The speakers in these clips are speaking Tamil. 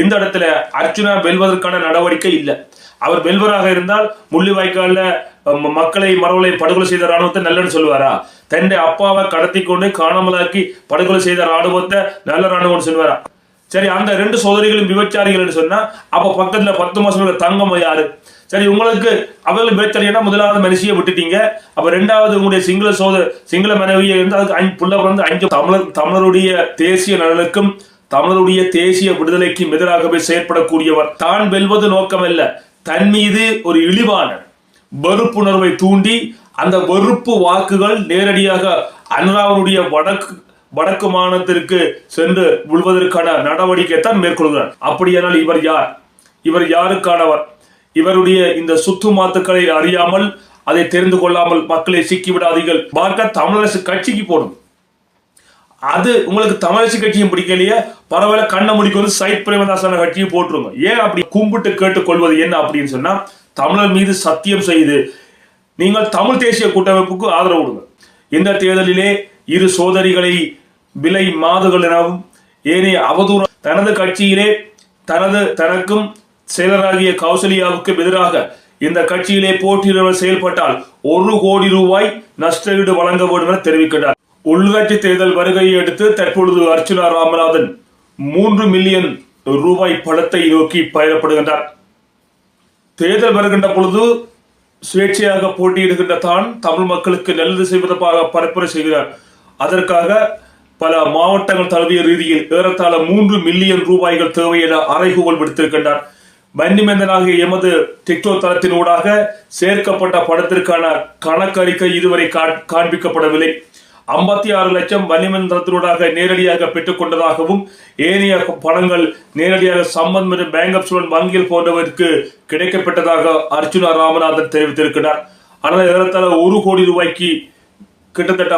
இந்த இடத்துல அர்ஜுனா வெல்வதற்கான நடவடிக்கை இல்லை. அவர் வெல்வராக இருந்தால் முள்ளிவாய்க்கால மக்களை மரவலை படுகொலை செய்த ராணுவத்தை நல்லன்னு சொல்லுவாரா? தன்னுடைய அப்பாவை கடத்தி கொண்டு காணாமலாக்கி படுகொலை செய்த ராணுவத்தை நல்ல ராணுவம்னு சொல்லுவாரா? சரி அந்த ரெண்டு சோதரிகளும் விபச்சாரிகள்னு சொன்னா அப்ப பக்கத்துல பத்து மாசம் தங்கம் யாரு? சரி உங்களுக்கு அவர்கள் விபச்சாரியா முதலாவது மனுஷியை விட்டுட்டீங்க. அப்ப ரெண்டாவது உங்களுடைய சிங்கள சோத சிங்கள மனைவியை இருந்து அதுக்கு அஞ்சு புள்ள பிறந்து அஞ்சு தமிழர் தமிழருடைய தேசிய நலனுக்கும் தமிழருடைய தேசிய விடுதலைக்கும் எதிராகவே செயற்படக்கூடியவர் தான் வெல்வது நோக்கமல்ல. தன் மீது ஒரு இழிவான வெறுப்புணர்வை தூண்டி அந்த வெறுப்பு வாக்குகள் நேரடியாக அனுராவனுடைய வடக்கு வடக்கு மாநிலத்திற்கு சென்று விழுவதற்கான நடவடிக்கை தான் மேற்கொள்கிறார். அப்படியானால் இவர் யார்? இவர் யாருக்கானவர்? இவருடைய இந்த சுத்து மாத்துக்களை அறியாமல் அதை தெரிந்து கொள்ளாமல் மக்களை சிக்கிவிடாதீர்கள். பார்க்க தமிழரசு கட்சிக்கு போடும். அது உங்களுக்கு தமிழரசு கட்சியும் பிடிக்கலையே பரவாயில்ல கண்ணை முடிக்கு வந்து சைத் பிரேமதாசன கட்சியை போட்டுருங்க. ஏன் அப்படி கும்பிட்டு கேட்டுக்கொள்வது என்ன அப்படின்னு சொன்னா தமிழர் மீது சத்தியம் செய்து நீங்கள் தமிழ் தேசிய கூட்டமைப்புக்கு ஆதரவு கொடுங்க. இந்த தேர்தலிலே இரு சோதரிகளை விலை மாதுகள் எனவும் ஏனைய அவதூறு தனது கட்சியிலே தனது தனக்கும் செயலராகிய கௌசல்யாவுக்கும் எதிராக இந்த கட்சியிலே போட்டியிடுவர் செயல்பட்டால் ஒரு கோடி ரூபாய் நஷ்டஈடு வழங்க வேண்டும் என தெரிவிக்கிறார் உள்ளாட்சி தேர்தல் வருகையை அடுத்து தற்பொழுது அர்ச்சுனா ராமநாதன் மூன்று மில்லியன் ரூபாய் பணத்தை நோக்கி பயணப்படுகின்றார். தேர்தல் வருகின்ற பொழுது சுயேட்சையாக போட்டியிடுகின்ற தான் தமிழ் மக்களுக்கு நல்லது செய்வதற்காக பரப்புரை செய்கிறார். அதற்காக பல மாவட்டங்கள் தழுவிய ரீதியில் ஏறத்தாழ மூன்று மில்லியன் ரூபாய்கள் தேவை என அறைகூவல் விடுத்திருக்கின்றார். வன்னிமேந்தனாகிய எமது டிக்டோக் தளத்தினூடாக சேர்க்கப்பட்ட படத்திற்கான கணக்கறிக்கை இதுவரை காண்பிக்கப்படவில்லை. ஐம்பத்தி ஆறு லட்சம் வன்னிமன்றத்தினூடாக நேரடியாக பெற்றுக்கொண்டதாகவும் ஏனைய பணங்கள் நேரடியாக சம்பந்த் மற்றும் பேங்க் ஆஃப் ஸ்டூடெண்ட் வங்கியில் போன்றவருக்கு கிடைக்கப்பட்டதாக அர்ச்சுனா ராமநாதன் தெரிவித்திருக்கிறார். ஆனால் ஏறத்தாழ ஒரு கோடி ரூபாய்க்கு கிட்டத்தட்ட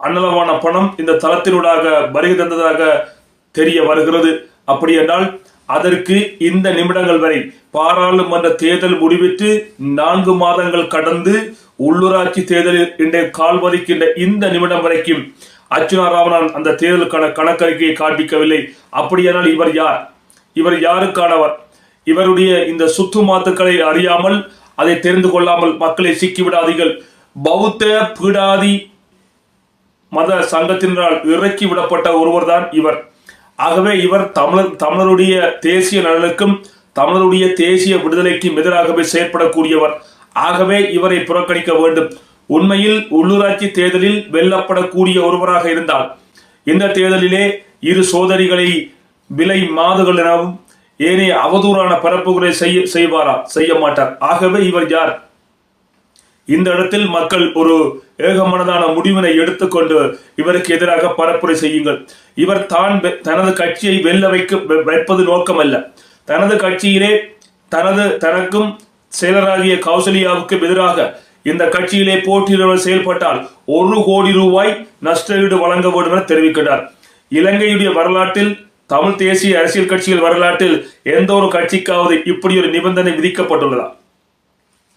அன்னலமான பணம் இந்த தளத்தினூடாக வருகை தந்ததாக தெரிய வருகிறது. அப்படி என்றால் அதற்கு இந்த நிமிடங்கள் வரை பாராளுமன்ற தேர்தல் முடிவிட்டு நான்கு மாதங்கள் கடந்து உள்ளூராட்சி தேர்தலில் இன்றைய கால் பதிக்கின்ற இந்த நிமிடம் வரைக்கும் அர்ச்சுனா ராமநாதன் அந்த தேர்தலுக்கான கணக்கறிக்கையை காண்பிக்கவில்லை. அப்படியானால் இவர் யார்? இவர் யாருக்கானவர்? இவருடைய இந்த சுத்து மாத்துக்களை அறியாமல் அதை தெரிந்து கொள்ளாமல் மக்களை சிக்கிவிடாதீர்கள் பௌத்த பீடாதி மத சங்கத்தினரால் இறக்கி விடப்பட்ட ஒருவர் தான் இவர். ஆகவே இவர் தமிழர் தமிழருடைய தேசிய நலனுக்கும் தமிழருடைய தேசிய விடுதலைக்கும் எதிராகவே செயற்படக்கூடியவர். ஆகவே இவரை புறக்கணிக்க வேண்டும். உண்மையில் உள்ளூராட்சி தேர்தலில் வெல்லப்படக்கூடிய ஒருவராக இருந்தால் இந்த தேர்தலிலே இரு சோதரிகளை விலை மாதுகள் எனவும் ஏனைய அவதூறான பரப்புகளை செய்ய செய்வாரா? செய்ய மாட்டார். ஆகவே இவர் யார்? இந்த இடத்தில் மக்கள் ஒரு ஏகமனதான முடிவினை எடுத்துக்கொண்டு இவருக்கு எதிராக பரப்புரை செய்யுங்கள். இவர் தான் வெ- தனது கட்சியை வெல்ல வைக்க வைப்பது நோக்கமல்ல. தனது கட்சியிலே தனது தனக்கும் செயலராகிய கௌசல்யாவுக்கு எதிராக இந்த கட்சியிலே போட்டியிடுவர் செயல்பட்டால் ஒரு கோடி ரூபாய் நஷ்டஈடு வழங்க வேண்டும் என தெரிவிக்கிறார். இலங்கையுடைய வரலாற்றில் தமிழ் தேசிய அரசியல் கட்சிகள் வரலாற்றில் எந்த ஒரு கட்சிக்காவது இப்படி ஒரு நிபந்தனை விதிக்கப்பட்டுள்ளதா?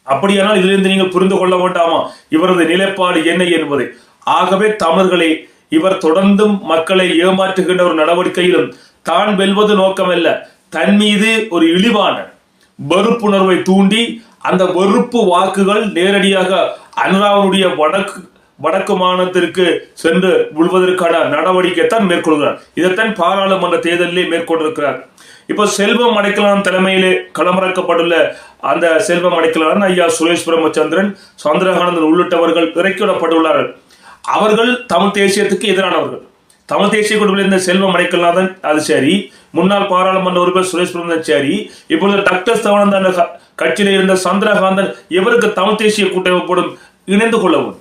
அப்படியானால் இதிலிருந்து நீங்கள் புரிந்து கொள்ள வேண்டாமா? இவரது நிலைப்பாடு என்ன என்பதை. ஆகவே தமிழர்களே இவர் தொடர்ந்தும் மக்களை ஏமாற்றுகின்ற ஒரு நடவடிக்கையிலும் தான் வெல்வது நோக்கமல்ல. தன் மீது ஒரு இழிவான வெறுப்புணர்வை தூண்டி அந்த வெறுப்பு வாக்குகள் நேரடியாக அனுராவனுடைய வடக்கு வடக்கு மாநிலத்திற்கு சென்று விழுவதற்கான நடவடிக்கை தான் மேற்கொள்கிறார். இதைத்தான் பாராளுமன்ற தேர்தலிலே மேற்கொண்டிருக்கிறார். இப்போ செல்வம் அடைக்கலாம் தலைமையிலே களமிறக்கப்பட்டுள்ள அந்த செல்வம் அடைக்கலான் ஐயா சுரேஷ் பிரம்மச்சந்திரன் சந்திரகானந்தன் உள்ளிட்டவர்கள் இறக்கிவிடப்பட்டுள்ளார்கள். அவர்கள் தமிழ் தேசியத்துக்கு எதிரானவர்கள். தமிழ் தேசிய குழுவில் இருந்த செல்வம் அடைக்கலாதன் அது சரி. முன்னாள் பாராளுமன்ற உறுப்பினர் சுரேஷ் பிரம்மன் சரி. இப்பொழுது டாக்டர் சவனந்த கட்சியில் இருந்த சந்திரகாந்தன் எவருக்கு தமிழ் தேசிய கூட்டமைப்போடும் இணைந்து கொள்ளவும்?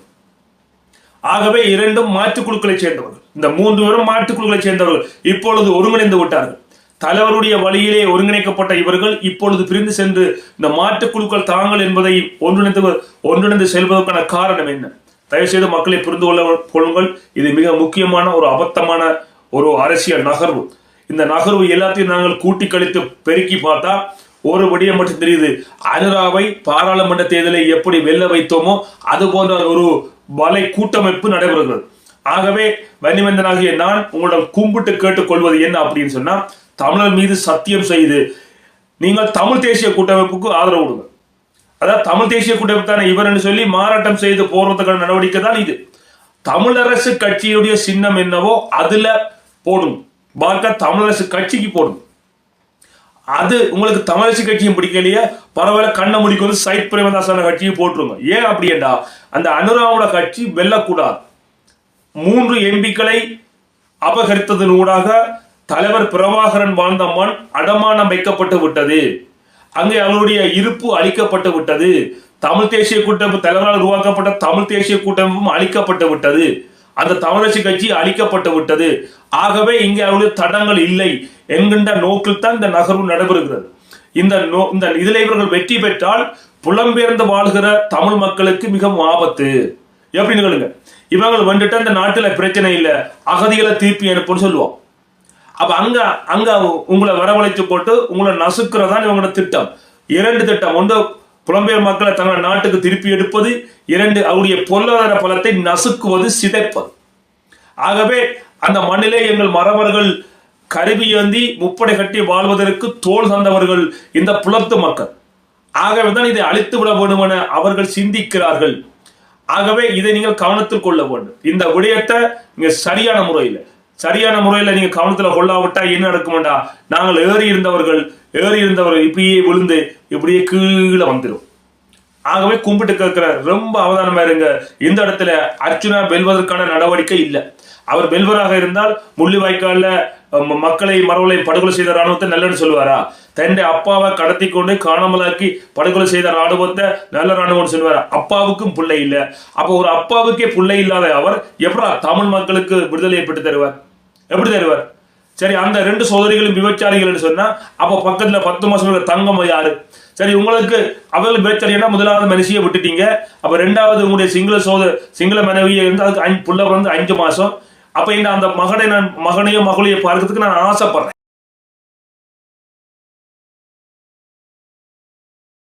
ஆகவே இரண்டும் மாற்றுக்குழுக்களை சேர்ந்தவர்கள். இந்த மூன்று பேரும் மாற்றுக்குழுக்களை சேர்ந்தவர்கள். இப்பொழுது ஒருங்கிணைந்து விட்டார்கள். தலைவருடைய வழியிலே ஒருங்கிணைக்கப்பட்ட இவர்கள் இப்பொழுது பிரிந்து சென்று இந்த மாற்றுக்குழுக்கள் தாங்கள் என்பதை ஒன்றிணைந்து ஒன்றிணைந்து செல்வதற்கான காரணம் என்ன? தயவுசெய்து மக்களை புரிந்து கொள்ள கொள்ளுங்கள். இது மிக முக்கியமான ஒரு அபத்தமான ஒரு அரசியல் நகர்வு. இந்த நகர்வு எல்லாத்தையும் நாங்கள் கூட்டி கழித்து பெருக்கி பார்த்தா ஒரு விடயம் மட்டும் தெரியுது. அனுராவை பாராளுமன்ற தேர்தலை எப்படி வெல்ல வைத்தோமோ அது போன்ற ஒரு வலை கூட்டமைப்பு நடைபெறுகிறது. ஆகவே வன்னிவந்தனாகிய நான் உங்களிடம் கும்பிட்டு கேட்டுக்கொள்வது என்ன அப்படின்னு சொன்னா தமிழர் மீது சத்தியம் செய்து நீங்கள் தமிழ் தேசிய கூட்டமைப்புக்கு ஆதரவு கொடுங்க அதாவது தமிழ் தேசிய கூட்டமைப்பு தானே இவர்னு சொல்லி மாறாட்டம் செய்து போறதுக்கான நடவடிக்கை தான் இது. தமிழரசு கட்சியுடைய சின்னம் என்னவோ அதுல போடும் பார்க்க தமிழரசு கட்சிக்கு போடும் அது உங்களுக்கு தமிழரசு கட்சியும் பிடிக்கலையே? பரவாயில்ல கண்ணை முடிக்கு வந்து சைத் பிரேமதாசான கட்சியை போட்டுருங்க. ஏன் அப்படியேண்டா அந்த அனுராவோட கட்சி வெல்லக்கூடாது. மூன்று எம்பிக்களை அபகரித்ததன் ஊடாக தலைவர் பிரபாகரன் வாழ்ந்த மண் அடமானம் வைக்கப்பட்டு விட்டது. அங்கே அவருடைய இருப்பு அளிக்கப்பட்டு விட்டது. தமிழ் தேசிய கூட்டமைப்பு தலைவரால் உருவாக்கப்பட்ட தமிழ் தேசிய கூட்டமைப்பும் அளிக்கப்பட்டு விட்டது. அந்த தமிழரசு கட்சி அளிக்கப்பட்டு விட்டது. ஆகவே இங்கே அவருடைய தடங்கள் இல்லை என்கின்ற நோக்கில் தான் இந்த நகர்வு நடைபெறுகிறது. இந்த நோ இந்த இதில் இவர்கள் வெற்றி பெற்றால் புலம்பெயர்ந்து வாழ்கிற தமிழ் மக்களுக்கு மிகவும் ஆபத்து. எப்படின்னு கேளுங்க இவங்க வந்துட்டு அந்த நாட்டில் பிரச்சனை இல்லை. அகதிகளை திருப்பி அனுப்புன்னு சொல்லுவோம். அப்ப அங்க அங்க உங்களை வரவழைத்து போட்டு உங்களை நசுக்கிறதான் இவங்களோட திட்டம். இரண்டு திட்டம். ஒன்று புலம்பெயர் மக்களை தங்கள் நாட்டுக்கு திருப்பி எடுப்பது. இரண்டு அவருடைய பொருளாதார பலத்தை நசுக்குவது சிதைப்பது. ஆகவே அந்த மண்ணிலே எங்கள் மறவர்கள் கருவி ஏந்தி முப்படை கட்டி வாழ்வதற்கு தோல் தந்தவர்கள் இந்த புலத்து மக்கள். ஆகவே தான் இதை அழித்து விட வேண்டும் என அவர்கள் சிந்திக்கிறார்கள். ஆகவே இதை நீங்கள் கவனத்தில் கொள்ள வேண்டும். இந்த விடயத்தை நீங்கள் சரியான முறையில் சரியான முறையில் நீங்க கவனத்தில் கொள்ளாவிட்டா என்ன நடக்கும்டா நாங்கள் ஏறி இருந்தவர்கள் ஏறி இருந்தவர்கள் இப்படியே விழுந்து இப்படியே கீழே வந்துடும் ஆகவே கும்பிட்டு கேட்கிற ரொம்ப அவதானமா இருங்க. இந்த இடத்துல அர்ச்சுனா வெல்வதற்கான நடவடிக்கை இல்லை. அவர் வெல்வராக இருந்தால் முள்ளிவாய்க்கால்ல ம- மக்களை மரவலை படுகொலை செய்த ராணுவத்தை நல்லன்னு சொல்லுவாரா? தன்னுடைய அப்பாவை கடத்தி கொண்டு காணாமலாக்கி படுகொலை செய்த ராணுவத்தை நல்ல ராணுவம்னு சொல்லுவார்? அப்பாவுக்கும் பிள்ளை இல்லை. அப்போ ஒரு அப்பாவுக்கே பிள்ளை இல்லாத அவர் எப்படா தமிழ் மக்களுக்கு விடுதலை எப்படி தருவார்? எப்படி தருவார்? சரி அந்த ரெண்டு சோதரிகளும் விபச்சாரிகள்னு சொன்னா அப்போ பக்கத்துல பத்து மாசம் தங்கம் யாரு? சரி உங்களுக்கு அவர்கள் விபச்சாரினா முதலாவது மனுஷியை விட்டுட்டீங்க. அப்ப ரெண்டாவது உங்களுடைய சிங்கள சோத சிங்கள மனைவியை இருந்து அதுக்கு அஞ்சு புள்ள வந்து அஞ்சு மாசம். அப்ப இந்த அந்த மகனை நான் மகனையோ மகளையோ பார்க்கறதுக்கு நான் ஆசைப்படுறேன்.